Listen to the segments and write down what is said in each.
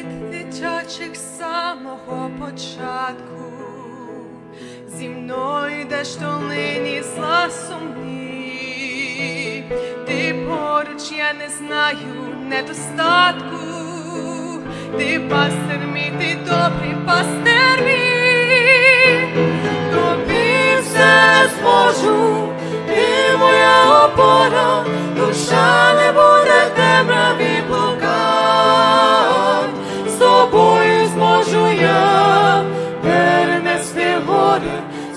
від дитячих самого початку. Зі мною йдеш долині зла сумні, ти поруч, я не знаю недостатку, ти пастир мій, ти добрий пастир мій, тобі все зможу,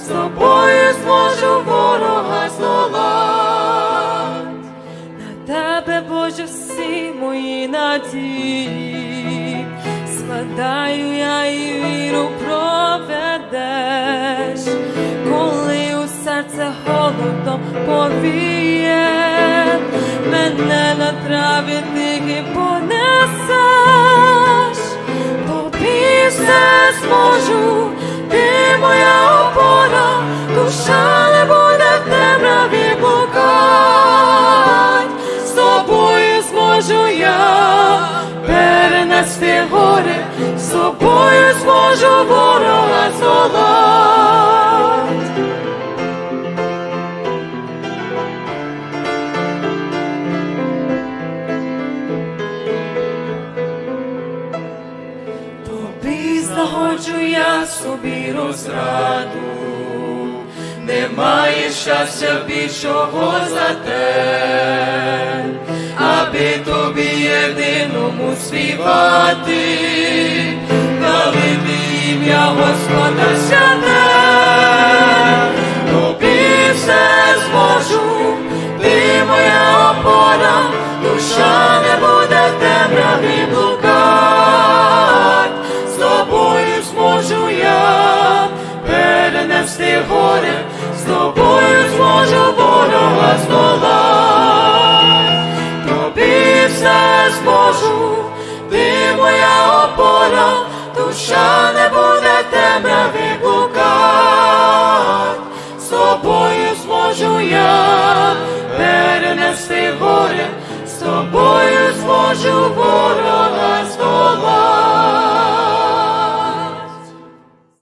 з тобою зможу ворога здолать. На тебе, Боже, всі мої надії, складаю я і віру проведеш, коли у серце голодом повіє, мене на траві тільки понесеш, тобі все зможу, з тобою зможу ворога здолать. Тобі знаходжу я собі розраду, немає щастя більшого за те, співати, хвалити ім'я Господа святе, тобі все зможу, ти моя опора, душа не буде темряві блукать, з тобою зможу я перенести горе, з тобою зможу ворога здолать, тобі все зможу, ти моя опора, душа не буде в темряві блукать, з тобою зможу я перенести горе, з тобою зможу здолать.